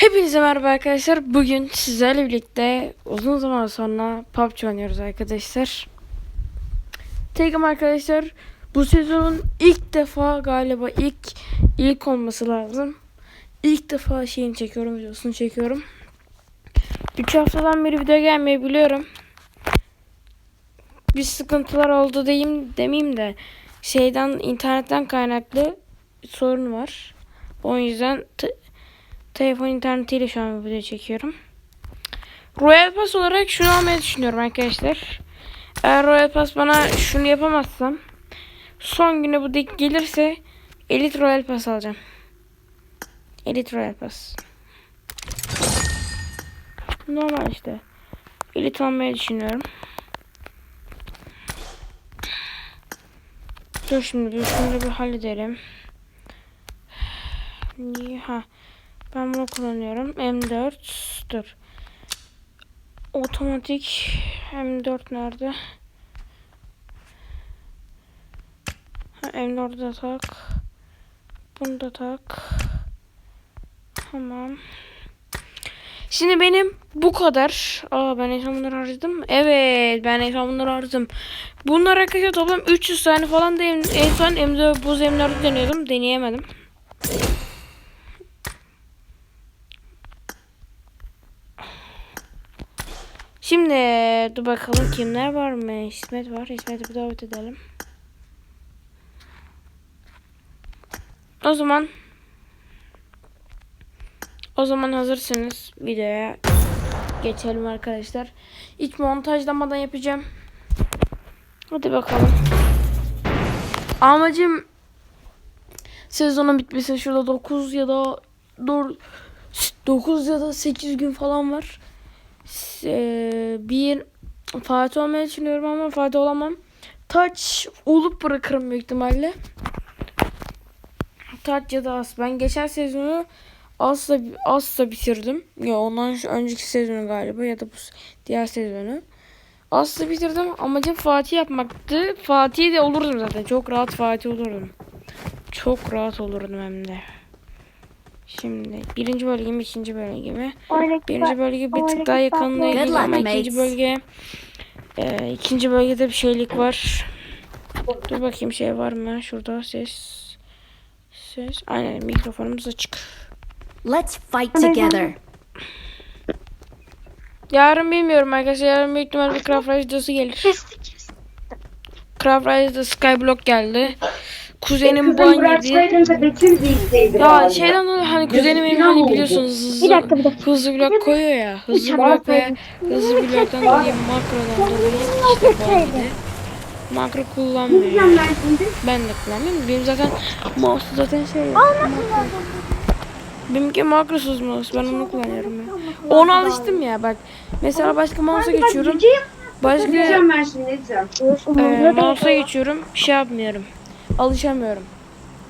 Hepinize merhaba arkadaşlar. Bugün sizlerle birlikte uzun zaman sonra PUBG oynuyoruz arkadaşlar. Tekim arkadaşlar bu sezonun ilk defa galiba ilk ilk olması lazım. İlk defa şeyini çekiyorum videosunu çekiyorum. 3 haftadan beri video gelmeyi biliyorum. Bir sıkıntılar oldu diyeyim demeyeyim de şeyden internetten kaynaklı sorun var. O yüzden telefon internetiyle şu an video çekiyorum. Royal Pass olarak şunu almayı düşünüyorum arkadaşlar. Eğer Royal Pass bana şunu yapamazsam son güne bu dik gelirse Elite Royal Pass alacağım. Elite Royal Pass. Normal işte. Elite almayı düşünüyorum. Dur şimdi bir şunu bir halledelim. Niye? Ha. Ben bunu kullanıyorum. M4. Dur. Otomatik M4 nerede? Ha, M4'ü de tak. Bunu da tak. Tamam. Şimdi benim bu kadar. Aa ben en bunları harcadım. Evet ben en bunları harcadım. Bunlar arkadaşlar toplam 300 tane falan da en, en son M4 buz M4'ü deniyordum. Deneyemedim. Şimdi dur bakalım kimler var mı? İsmet var. İsmet'i bir davet edelim. O zaman o zaman hazırsınız videoya geçelim arkadaşlar. İlk montajlamadan yapacağım. Hadi bakalım. Amacım sezonun bitmesi şurada 9 ya da 9 ya da 8 gün falan var. Eee, bir Fatih olmayı düşünüyorum ama Fatih olamam. Taç olup bırakırım büyük ihtimalle. Taç ya da As. Ben geçen sezonu As'la, As'la bitirdim. Ya ondan önceki sezonu galiba ya da bu diğer sezonu. As'la bitirdim. Amacım Fatih yapmaktı. Fatih de olurdum zaten. Çok rahat Fatih olurdum. Çok rahat olurdum hem de. Şimdi birinci bölge mi ikinci bölge mi? Birinci bölge bir tık daha luck, ama ikinci bölge e, ikinci bölgede bir şeylik var. Dur bakayım şey var mı? Şurada ses ses. Aynen mikrofonumuz açık. Let's fight together. Yarın bilmiyorum arkadaşlar. Yarın büyük ihtimalle bir Craft Rise videosu gelir. Craft Rise'da Skyblock geldi. Kuzenim ban yedi. bıraksaydın da Betül değilseydi. Ya şeyden dolayı hani kuzenim benim hani biliyorsunuz hızlı, Bir dakika, bir dakika. hızlı blok koyuyor ya. Hızlı blok ve hızlı bloktan dolayı makrodan dolayı işte yedi. Makro kullanmıyor. Ben de kullanmıyorum. Benim zaten mouse zaten şey Benimki makrosuz mouse. Ben onu kullanıyorum ya. Ona alıştım ya bak. Mesela başka mouse'a geçiyorum. Başka Diyeceğim ben şimdi diyeceğim. e, mouse'a geçiyorum. Şey yapmıyorum. Alışamıyorum.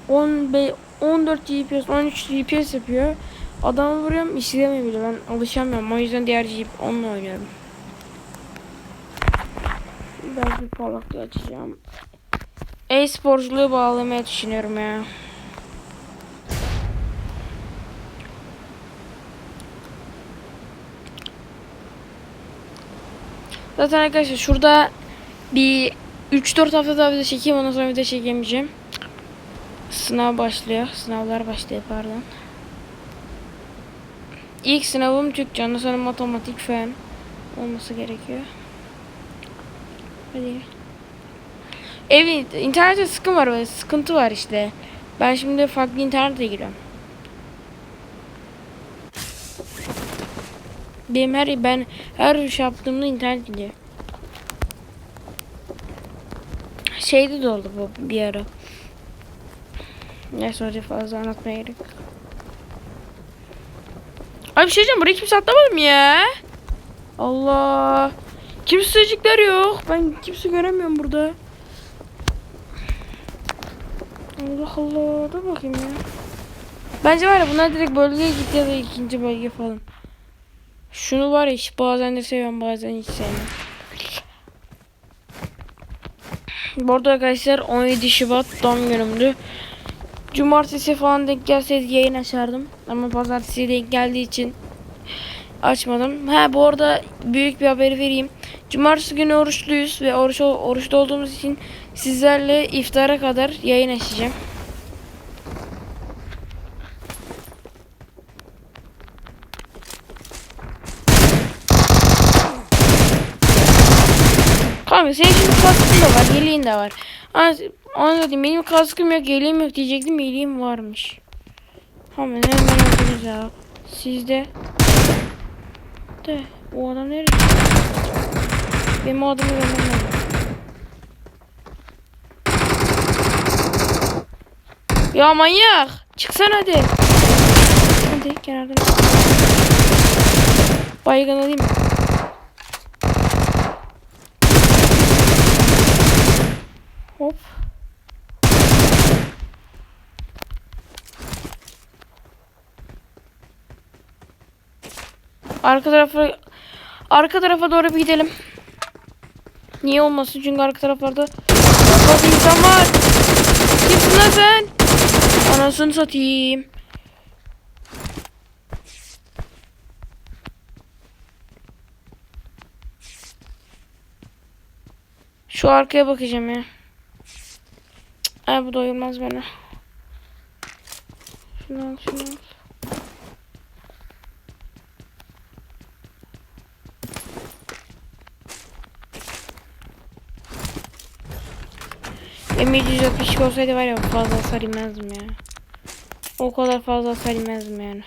10 be- 14 GPS, 13 GPS yapıyor. Adamı vuruyorum işlemiyor bile. Ben alışamıyorum. O yüzden diğer Jeep onunla oynuyorum. Ben bir parlaklığı açacağım. E-sporculuğu bağlamaya düşünüyorum ya. Zaten arkadaşlar şurada bir 3-4 hafta daha video çekeyim ondan sonra video çekemeyeceğim. Sınav başlıyor. Sınavlar başlıyor pardon. İlk sınavım Türkçe ondan sonra matematik fen olması gerekiyor. Hadi. Evi internette sıkıntı var sıkıntı var işte. Ben şimdi farklı internete giriyorum. Benim her ben her iş yaptığımda internet gidiyor. Şeyde de oldu bu bir ara. Neyse hadi fazla anlatmaya gerek yok. Abi bir şey diyeceğim buraya kimse atlamadı mı ya? Allah. Kimsecikler yok. Ben kimse göremiyorum burada. Allah Allah. Dur bakayım ya. Bence var ya bunlar direkt bölgeye gitti ya da ikinci bölge falan. Şunu var ya hiç bazen de seviyorum bazen hiç sevmiyorum. Bu arada arkadaşlar 17 Şubat doğum günümdü. Cumartesi falan denk gelseydi yayın açardım. Ama pazartesi denk geldiği için açmadım. Ha bu arada büyük bir haberi vereyim. Cumartesi günü oruçluyuz ve oruç oruçta olduğumuz için sizlerle iftara kadar yayın açacağım. Kanka senin şimdi kaskın da var, yeleğin de var. Anladım benim kaskım yok, yeleğim yok diyecektim, yeleğim varmış. Hemen hemen öldürürüz ya. Sizde. De o adam nerede? Benim adamı görmem. Ya manyak! Çıksana hadi. Hadi kenardan. Baygın alayım. Hop. Arka tarafa arka tarafa doğru bir gidelim. Niye olmasın? Çünkü arka taraflarda fazla insan var. Kimsin lan sen? Anasını satayım. Şu arkaya bakacağım ya. Ay bu doyurmaz beni. Şunu al şunu al. M762 olsaydı var ya fazla hasar yemezdim ya. O kadar fazla hasar yemezdim yani.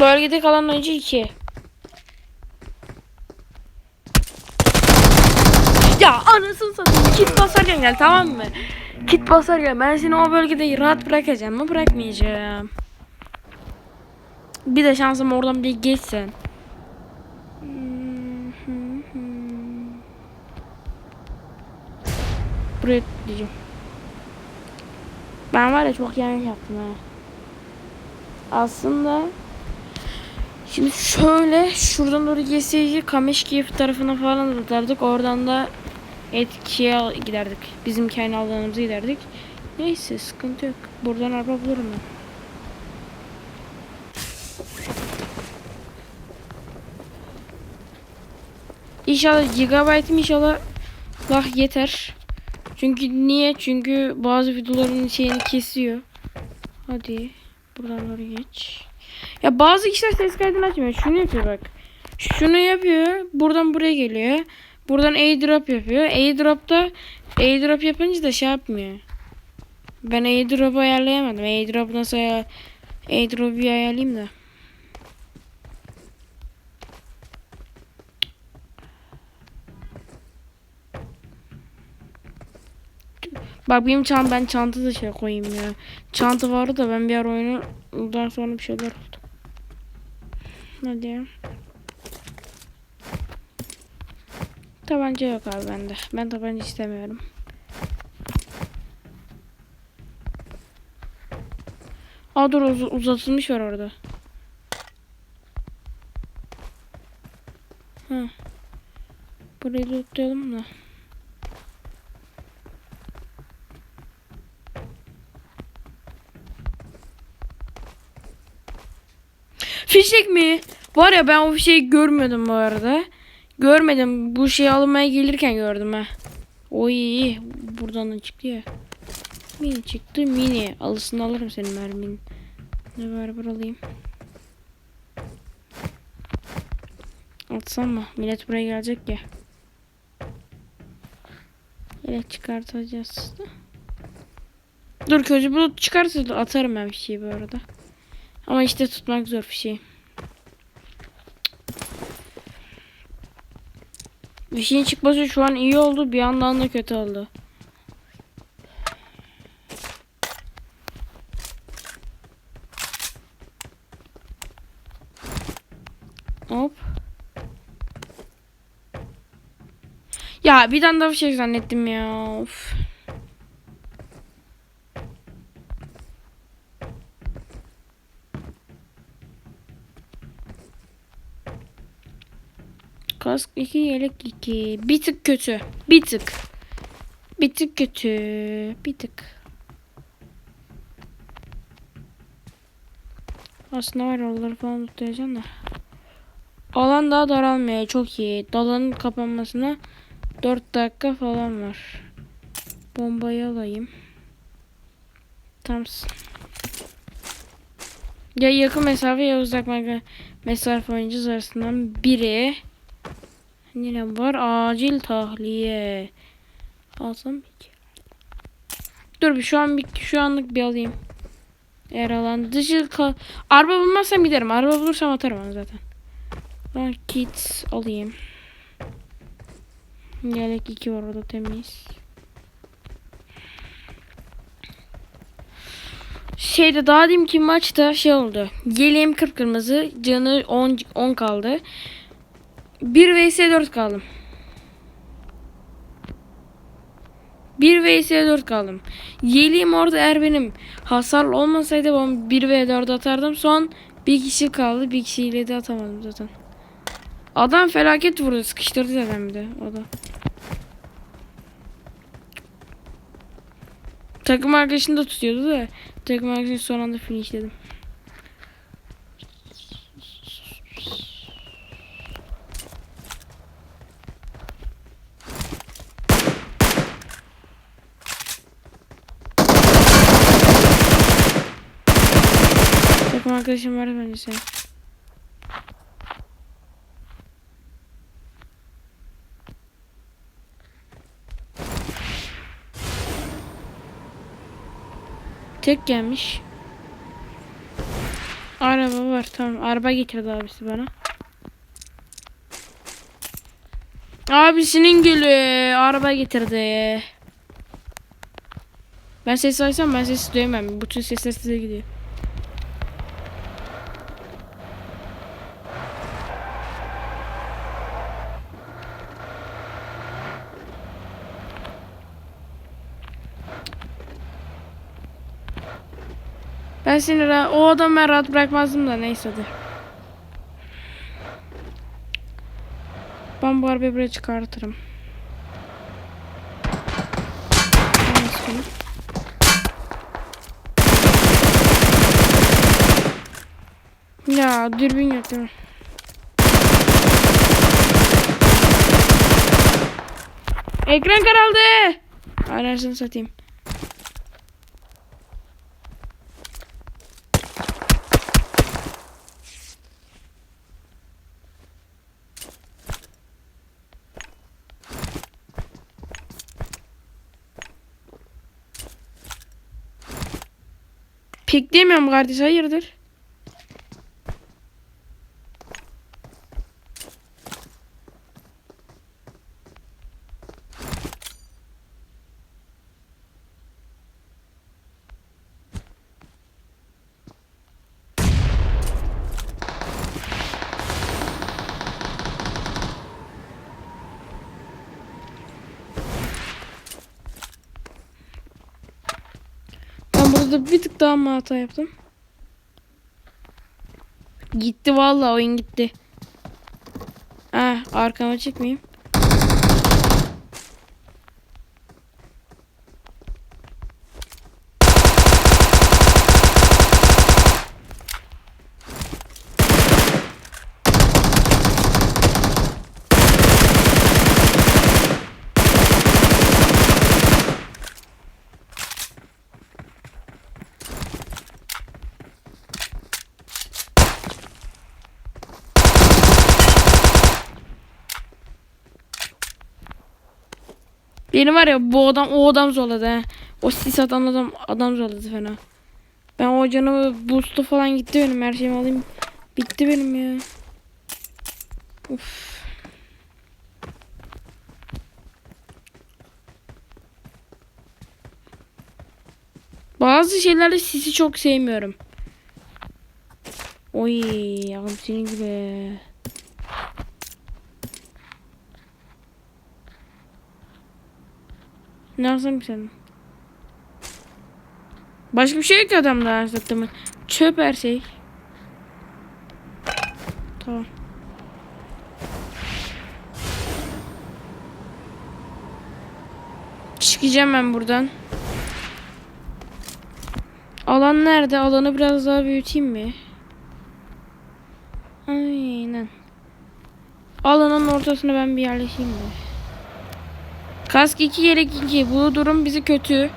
Bölgede kalan oyuncu 2. Ya anasını satayım. Kit basarken gel tamam mı? Kit basarken ben seni o bölgede rahat bırakacağım mı? Bırakmayacağım. Bir de şansım oradan bir geçsen. Buraya diyeceğim. Ben var ya çok yanlış yaptım ha. Aslında Şimdi şöyle şuradan doğru geçseydi Kameşkiyev tarafına falan da tutardık. Oradan da etkiye giderdik. Bizim kendi alanımıza giderdik. Neyse sıkıntı yok. Buradan araba bulurum ben. İnşallah gigabaytım inşallah lah yeter. Çünkü niye? Çünkü bazı videoların şeyini kesiyor. Hadi buradan doğru geç. Ya bazı kişiler ses kaydını açmıyor. Şunu yapıyor bak. Şunu yapıyor. Buradan buraya geliyor. Buradan airdrop yapıyor. Airdrop'ta airdrop yapınca da şey yapmıyor. Ben airdrop'u ayarlayamadım. Airdrop nasıl ayar airdrop'u ayarlayayım da. Bak benim çant ben çanta da şey koyayım ya. Çanta vardı da ben bir ara oyunu ondan sonra bir şeyler oldu. Hadi. Tabanca yok abi bende. Ben tabanca istemiyorum. Aa dur uz- uzatılmış var orada. Hı. Burayı tutlayalım da. Fişek mi? Var ya ben o fişeği görmedim bu arada. Görmedim. Bu şeyi almaya gelirken gördüm ha. Oy buradan da çıktı ya. Mini çıktı mini. Alısını alırım senin mermin. Ne bir alayım. Atsam mı? Millet buraya gelecek ya. Yelek çıkartacağız. Dur közü bulut çıkarsa atarım ben bir şeyi bu arada. Ama işte tutmak zor bir şey. Bir şeyin çıkması şu an iyi oldu. Bir yandan da kötü oldu. Hop. Ya bir tane daha bir şey zannettim ya. Of. Kask 2, yelek 2. Bir tık kötü. Bir tık. Bir tık kötü. Bir tık. Aslında var yolları falan tutacağım da. Alan daha daralmıyor. Çok iyi. Dalanın kapanmasına 4 dakika falan var. Bombayı alayım. Tamsın. Ya yakın mesafe ya uzak me- mesafe oyuncu arasından biri. Yine var acil tahliye. Alsam ki? Dur bir şu an bir şu anlık bir alayım. Eğer alan dışı Araba bulmazsam giderim. Araba bulursam atarım onu zaten. Ben kit alayım. Yelek 2 var orada temiz. Şeyde daha demin ki maçta şey oldu. Yeleğim kıpkırmızı, canı 10 10 kaldı. 1 vs 4 kaldım. 1 vs 4 kaldım. Yeleğim orada eğer benim hasarlı olmasaydı ben 1 v 4 atardım. Son bir kişi kaldı. Bir kişiyle de atamadım zaten. Adam felaket vurdu. Sıkıştırdı zaten bir de o da. Takım arkadaşını da tutuyordu da takım arkadaşını son anda finishledim. Takım arkadaşım var bence senin. Tek gelmiş. Araba var tamam. Araba getirdi abisi bana. Abisinin gülü. Araba getirdi. Ben ses açsam ben sesi duyamam. Bütün sesler size gidiyor. Ben seni o adamı ben rahat bırakmazdım da neyse hadi. Ben bu arabayı buraya çıkartırım. Ya dürbün yok değil mi? Ekran karaldı. Anasını satayım. Pikleyemiyorum kardeş hayırdır? Ben burada bir tık daha mı hata yaptım? Gitti vallahi oyun gitti. Ah arkama çıkmayayım. Beni var ya bu adam o adam zorladı he. O sis atan adam adam zorladı fena. Ben o canımı boost'u falan gitti benim her şeyimi alayım. Bitti benim ya. Uf. Bazı şeylerde sisi çok sevmiyorum. Oy, abi senin gibi. Ki senin? Başka bir şey yok ki adamda anasını Çöp her şey. Tamam. Çıkacağım ben buradan. Alan nerede? Alanı biraz daha büyüteyim mi? Aynen. Alanın ortasına ben bir yerleşeyim de. Kask 2 yelek 2. Bu durum bizi kötü.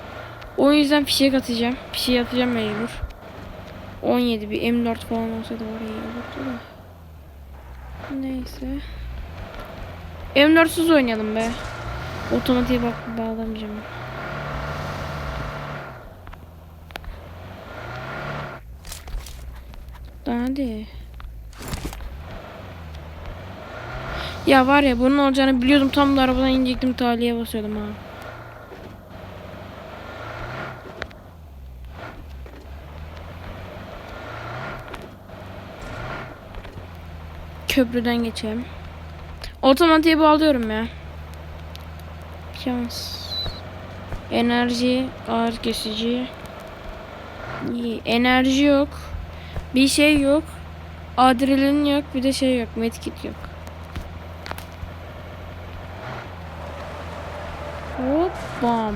O yüzden fişek atacağım. Fişek atacağım mecbur. 17 bir M4 falan olsa da oraya olurdu da. Neyse. M4'süz oynayalım be. Otomatiğe bak bağlamayacağım. Hadi. Ya var ya bunun olacağını biliyordum. Tam da arabadan inecektim taliye basıyordum ha. Köprüden geçelim. Otomatiğe bağlıyorum ya. Şans. Enerji, ağır kesici. İyi. Enerji yok. Bir şey yok. Adrenalin yok. Bir de şey yok. Medkit yok. Bam.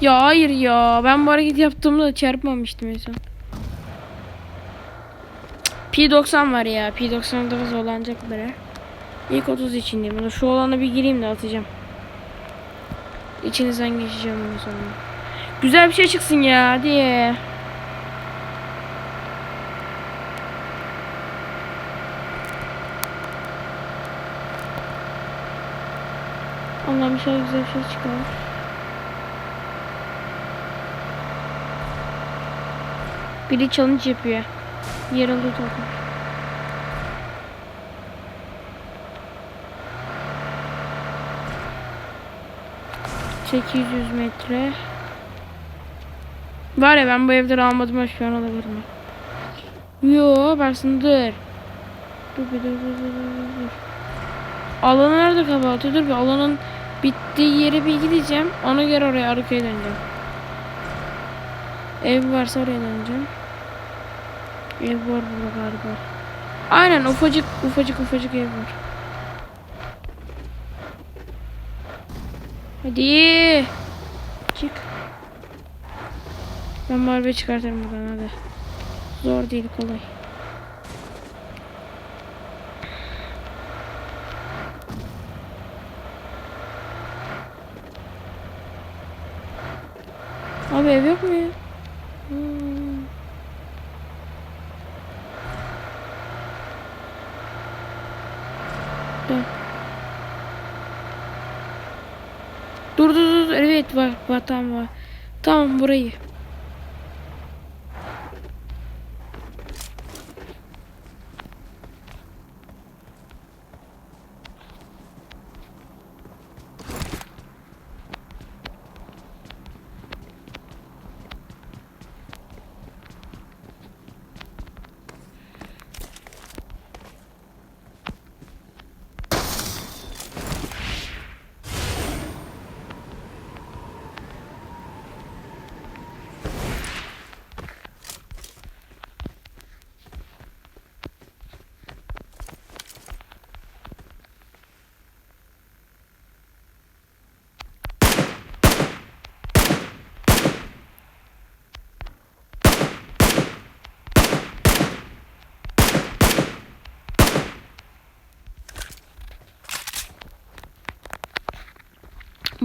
Ya hayır ya. Ben bu hareket yaptığımda çarpmamıştım en son. P90 var ya. P90'da zorlanacak biri. İlk 30 içindeyim. Şu olana bir gireyim de atacağım. İçinizden geçeceğim ondan sonra. Güzel bir şey çıksın ya. Hadi. Allah'ım inşallah güzel bir şey çıkar. Biri challenge yapıyor. Yer alıyor topu. ...800 metre... Var ya ben bu evleri almadım şu an alabilirim. Yo baksın dur. Dur bir dur dur dur dur. Alanı nerede kapatıyor? Dur bir alanın bittiği yere bir gideceğim. Ona göre oraya arkaya döneceğim. Ev varsa oraya döneceğim. Ev var burada galiba. Aynen ufacık ufacık ufacık ev var. Hadi. Çık. Ben arabayı çıkartırım buradan hadi. Zor değil kolay. Abi ev yok mu ya? Hmm. Dön. Dur dur dur dur. Evet var var tamam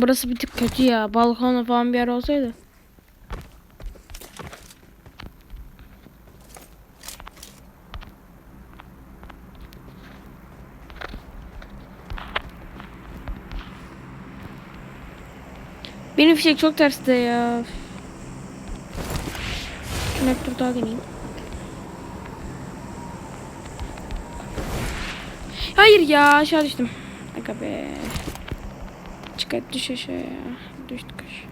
Burası bir tık kötü ya. Balkonlu falan bir yer olsaydı. Benim fişek çok terste ya. Şuna bir tur daha deneyeyim. Hayır ya aşağı düştüm. Aga be. Çıkart düş aşağıya. Düştük aşağı.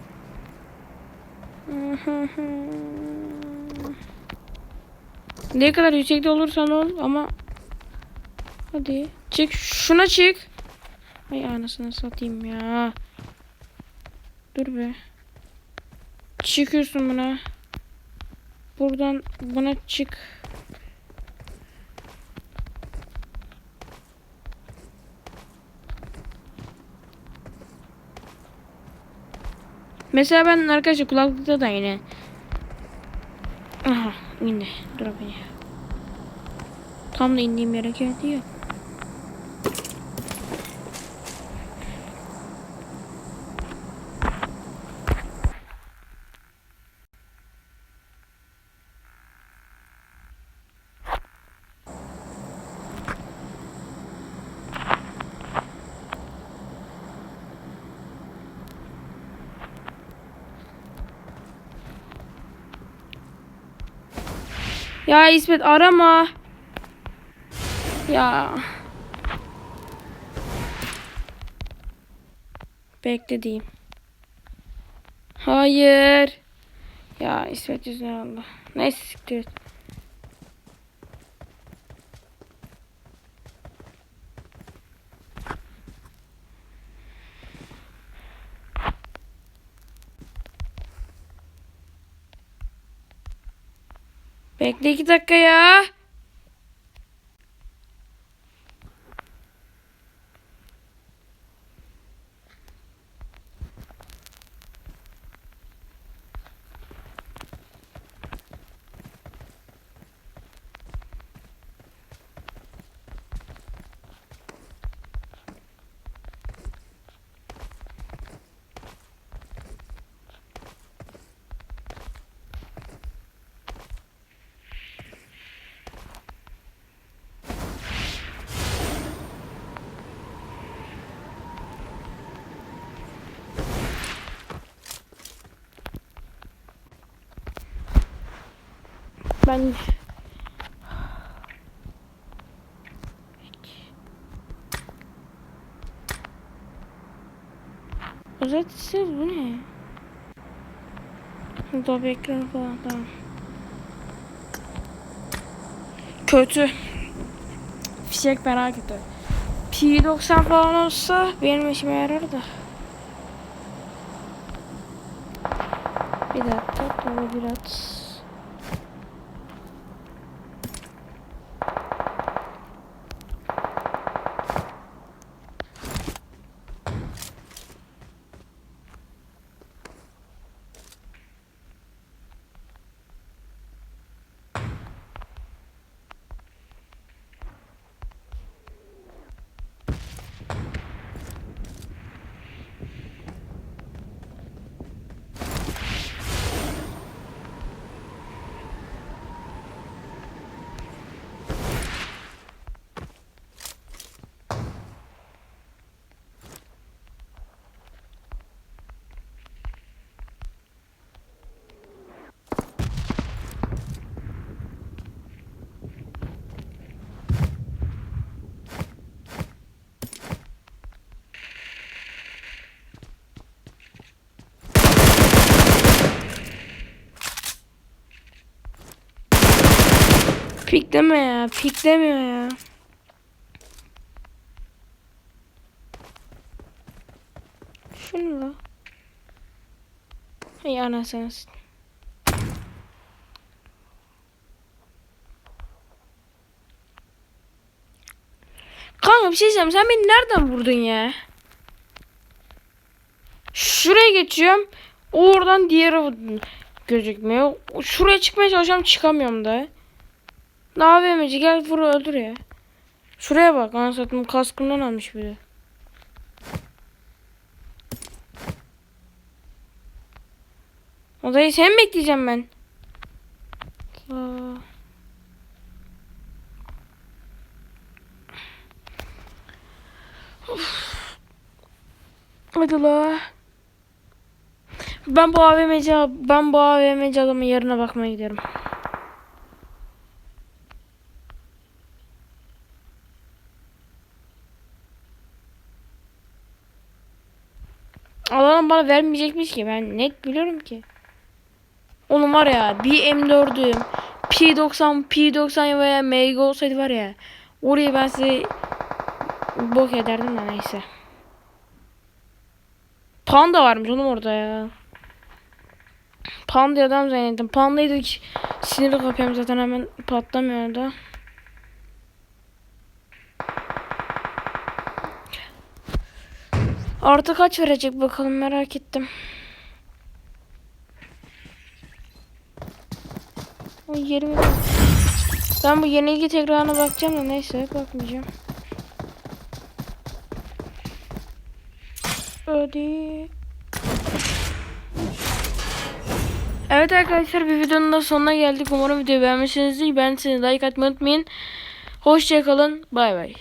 Ne kadar yüksekte olursan ol ama Hadi çık şuna çık. Ay anasını satayım ya. Dur be. Çıkıyorsun buna. Buradan buna çık. Mesela ben arkadaşlar kulaklıkta da yine. Aha indi. Dur beni. Tam da indiğim yere geldi ya. Ya İsmet arama. Ya. Bekle diyeyim. Hayır. Ya İsmet yüzünden Allah. Neyse siktir Bekle iki dakika ya. Ben Özetsiz bu ne? Dolby ekranı falan tamam. Kötü. Fişek merak kötü. P90 falan olsa benim işime yarar da. Bir dakika, doğru biraz. Pikleme ya. Piklemiyor ya. Şunu la. Hay anasını. Kanka bir şey diyeceğim. Sen beni nereden vurdun ya? Şuraya geçiyorum. Oradan diğeri. Gözükmüyor. Şuraya çıkmaya çalışıyorum çıkamıyorum da. Ne AVM'ci gel vur öldür ya. Şuraya bak anasını satayım kaskımdan almış biri. Odayı sen bekleyeceğim ben? Aa. Hadi la. Ben bu AVM'ci ben bu AVM'ci adamın yerine bakmaya gidiyorum. Alanı bana vermeyecekmiş ki ben net biliyorum ki. Oğlum var ya bir M4'üm P90 P90 veya MG olsaydı var ya orayı ben size bok ederdim de neyse. Panda varmış oğlum orada ya. Panda adam zannettim. Pandayı da hiç siniri kapıyorum zaten hemen patlamıyor da. Artı kaç verecek bakalım merak ettim. Ay 20 Ben bu yenilgi tekrarına bakacağım da neyse bakmayacağım. Hadi. Evet arkadaşlar bir videonun da sonuna geldik. Umarım videoyu beğenmişsinizdir. Ben like atmayı unutmayın. Hoşçakalın. Bay bay.